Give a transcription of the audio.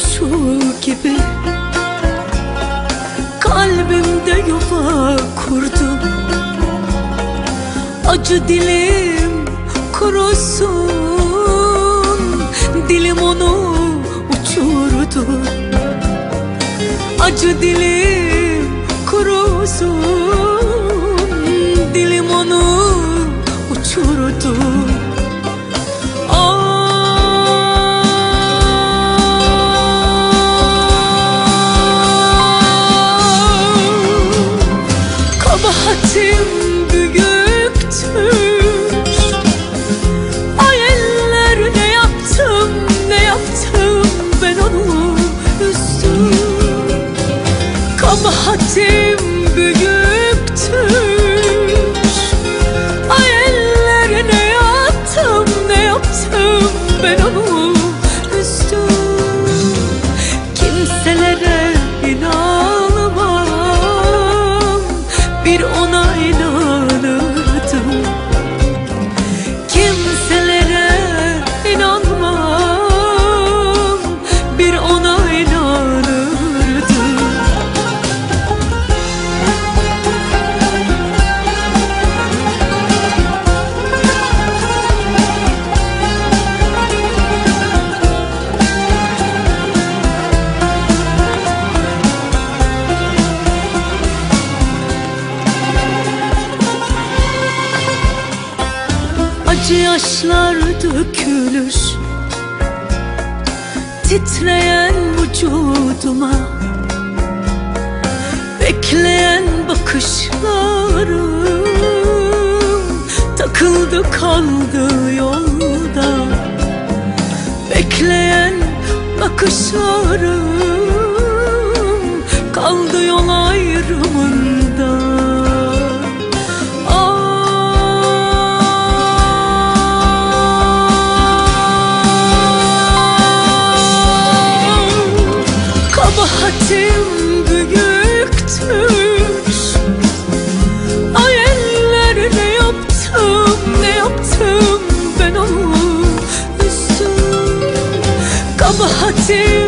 usul gibi. Kalbimde yuva kurdum. Acı dilim kurusun. Dilim onu uçurdu. Acı dilim Kabahatim büyüktür Ay eller ne yaptım ne yaptım ben onu üzdüm. Kabahatim büyüktür Ay eller ne yaptım ne yaptım ben onu Bir ona Acı dökülür. Titreyen vücuduma. Bekleyen bakışlarım Takıldı kaldı yolda. Bekleyen bakışlarım Kaldı yol ayrımında Kabahatim büyüktür Ay eller ne yaptım ne yaptım ben onu? Üzdüm Kabahatim